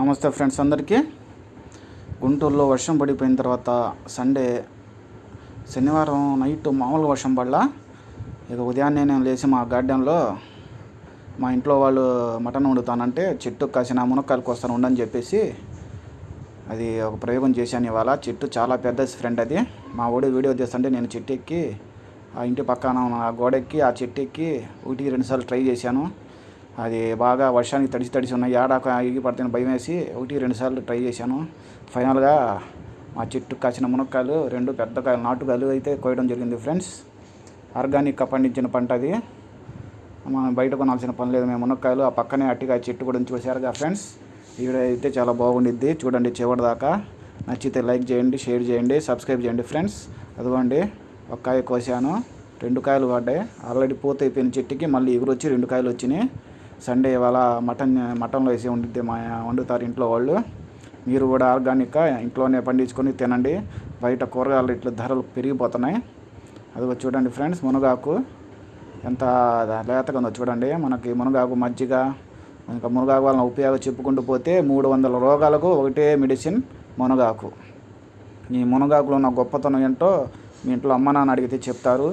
నమస్తే ఫ్రెండ్స్ అందరికీ. గుంటూరులో వర్షం పడిపోయిన తర్వాత సండే శనివారం నైట్ మామూలు వర్షం పడలా. ఇక ఉదయాన్నే నేను లేచి మా గార్డెన్లో మా ఇంట్లో వాళ్ళు మటన్ వండుతానంటే చెట్టు కాసిన మునక్కాయలకు కోస్తాను ఉండని చెప్పేసి అది ఒక ప్రయోగం చేశాను ఇవాళ. చెట్టు చాలా పెద్ద ఫ్రెండ్ అది. మా ఓడి వీడియో తీస్తుంటే నేను చెట్టు ఎక్కి ఆ ఇంటి పక్కన ఉన్న ఆ గోడ ఎక్కి ఆ చెట్టు ఎక్కి ఒకటి రెండుసార్లు ట్రై చేశాను. అది బాగా వర్షానికి తడిసి తడిసి ఉన్నాయి. ఏడాక ఎగి పడితే భయం వేసి ఒకటి రెండు సార్లు ట్రై చేశాను. ఫైనల్గా మా చెట్టు కాసిన మునక్కాయలు రెండు పెద్ద కాయలు నాటుకాయలు అయితే కోయడం జరిగింది ఫ్రెండ్స్. ఆర్గానిక్గా పండించిన పంట అది. మనం బయట కొనాల్సిన పని లేదు. మేము మునక్కాయలు ఆ పక్కనే అట్టికాయ చెట్టు కూడా చూసారుగా ఫ్రెండ్స్. వీడియో అయితే చాలా బాగుండిద్ది. చూడండి చివరి దాకా. నచ్చితే లైక్ చేయండి షేర్ చేయండి సబ్స్క్రైబ్ చేయండి ఫ్రెండ్స్. అదిగోండి ఒక కాయ కోసాను. రెండు కాయలు పడ్డాయి ఆల్రెడీ పూత అయిపోయిన చెట్టుకి మళ్ళీ ఎగురు వచ్చి రెండు కాయలు వచ్చినాయి. సండే ఇవాళ మటన్ మటన్లో వేసి వండితే మా వండుతారు ఇంట్లో వాళ్ళు. మీరు కూడా ఆర్గానిక్గా ఇంట్లోనే పండించుకొని తినండి. బయట కూరగాయలు ఇట్లా ధరలు పెరిగిపోతున్నాయి. అదిగో చూడండి ఫ్రెండ్స్ మునగాకు ఎంత లేతగా ఉందో చూడండి. మనకి మునగాకు మజ్జిగ ఇంకా మునగాకు వలన ఉపయోగం చెప్పుకుంటూ పోతే మూడు వందల రోగాలకు ఒకటే మెడిసిన్ మునగాకు. ఈ మునగాకులో ఉన్న గొప్పతనం ఏంటో మీ ఇంట్లో అమ్మ నాన్న అడిగితే చెప్తారు.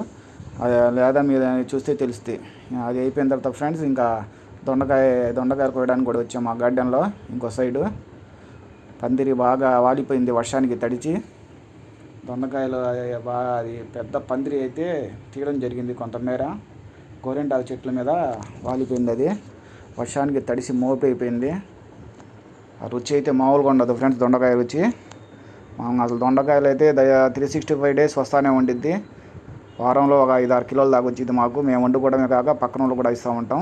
అది లేదా మీరు చూస్తే తెలిస్తే అది అయిపోయిన తర్వాత ఫ్రెండ్స్ ఇంకా దొండకాయ దొండకాయ కోయడానికి కూడా వచ్చాము ఆ గార్డెన్లో ఇంకో సైడు. పందిరి బాగా వాలిపోయింది వర్షానికి తడిచి. దొండకాయలు బాగా అది పెద్ద పందిరి అయితే తీయడం జరిగింది కొంతమేర. గోరెంటాకు చెట్ల మీద వాలిపోయింది అది. వర్షానికి తడిసి మోపైపోయింది. ఆ రుచి అయితే మామూలుగా ఉండదు ఫ్రెండ్స్ దొండకాయ రుచి. అసలు దొండకాయలు అయితే దయ త్రీ సిక్స్టీ ఫైవ్ డేస్ వస్తానే ఉండిద్ది. వారంలో ఒక ఐదు ఆరు కిలోలు దాకా వచ్చింది మాకు. మేము వండుకోవడమే కాక పక్కన వాళ్ళు కూడా ఇస్తూ ఉంటాం.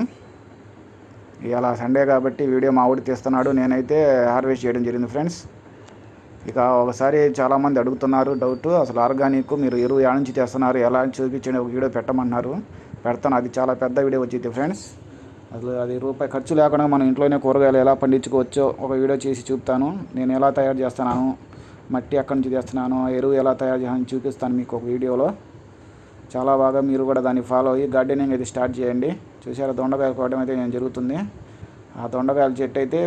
ఇవాళ సండే కాబట్టి వీడియో మా ఊడి తీస్తున్నాడు. నేనైతే హార్వెస్ట్ చేయడం జరిగింది ఫ్రెండ్స్. ఇక ఒకసారి చాలామంది అడుగుతున్నారు డౌట్. అసలు ఆర్గానిక్ మీరు ఎరువు ఎలా నుంచి తెస్తున్నారు? ఎలా చూపించండి? ఒక వీడియో పెట్టమన్నారు. పెడతాను. అది చాలా పెద్ద వీడియో వచ్చింది ఫ్రెండ్స్. అసలు అది రూపాయి ఖర్చు లేకుండా మనం ఇంట్లోనే కూరగాయలు ఎలా పండించుకోవచ్చో ఒక వీడియో చేసి చూపుతాను. నేను ఎలా తయారు చేస్తున్నాను? మట్టి ఎక్కడి నుంచి తెస్తున్నాను? ఎరువు ఎలా తయారు చేయాలని చూపిస్తాను మీకు ఒక వీడియోలో. చాలా బాగా మీరు కూడా దాన్ని ఫాలో అయ్యి గార్డెనింగ్ అయితే స్టార్ట్ చేయండి. చూసారా దొండకాయలు కోవడం అయితే నేను జరుగుతుంది. ఆ దొండకాయల చెట్టు అయితే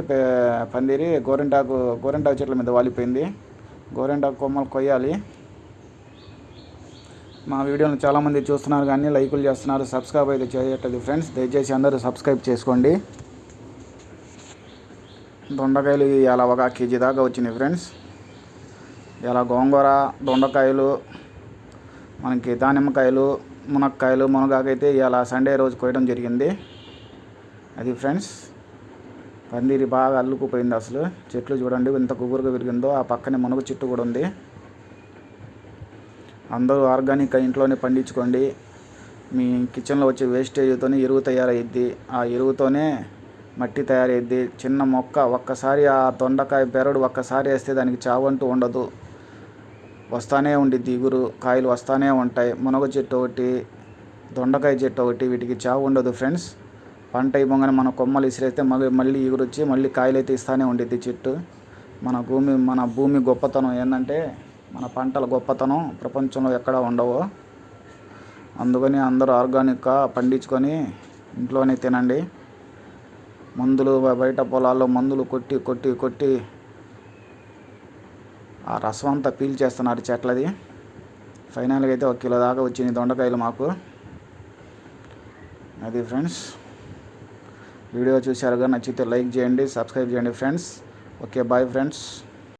పందిరి గోరింటాకు గోరింటాకు చెట్ల మీద వాలిపోయింది. గోరింటాకు కొమ్మలు కొయ్యాలి. మా వీడియోని చాలామంది చూస్తున్నారు కానీ లైకులు చేస్తున్నారు. సబ్స్క్రైబ్ అయితే చేయట్లేదు ఫ్రెండ్స్. దయచేసి అందరూ సబ్స్క్రైబ్ చేసుకోండి. దొండకాయలు ఇలా ఒక కేజీ దాకా వచ్చినాయి ఫ్రెండ్స్. ఇలా గోంగూర దొండకాయలు మనకి దానిమ్మకాయలు మునక్కాయలు మునగాకైతే ఇలా సండే రోజు కోయడం జరిగింది. అది ఫ్రెండ్స్ పందిరి బాగా అల్లుకుపోయింది అసలు. చెట్లు చూడండి ఎంత గుబురుగా పెరిగిందో ఆ పక్కనే మునగ చెట్టు కూడా ఉంది. అందరూ ఆర్గానిక్ ఇంట్లోనే పండించుకోండి. మీ కిచెన్లో వచ్చే వేస్టేజ్తోనే ఎరువు తయారయ్యిద్ది. ఆ ఎరువుతోనే మట్టి తయారయ్యిద్ది. చిన్న మొక్క ఒక్కసారి ఆ దొండకాయ బెరడు ఒక్కసారి వేస్తే దానికి చావంటూ ఉండదు. వస్తానే ఉండిద్ది ఇగురు కాయలు వస్తానే ఉంటాయి. మునగ చెట్టు ఒకటి దొండకాయ చెట్టు ఒకటి వీటికి చావు ఉండదు ఫ్రెండ్స్. పంట ఇవ్వగానే మన కొమ్మలు ఇసిరేస్తే మళ్ళీ మళ్ళీ ఇగురు వచ్చి మళ్ళీ కాయలు అయితే ఇస్తానే ఉండిద్ది చెట్టు. మన భూమి మన భూమి గొప్పతనం ఏంటంటే మన పంటల గొప్పతనం ప్రపంచంలో ఎక్కడా ఉండవు. అందుకని అందరూ ఆర్గానిక్గా పండించుకొని ఇంట్లోనే తినండి. మందులు బయట పొలాల్లో మందులు కొట్టి కొట్టి కొట్టి ఆ రసం అంతా పీల్ చేస్తున్నారు చెట్లది. ఫైనల్గా అయితే ఒక కిలో దాకా వచ్చింది దొండకాయలు మాకు. అది ఫ్రెండ్స్ వీడియో చూశారుగా నచ్చితే లైక్ చేయండి సబ్స్క్రైబ్ చేయండి ఫ్రెండ్స్. Okay bye friends.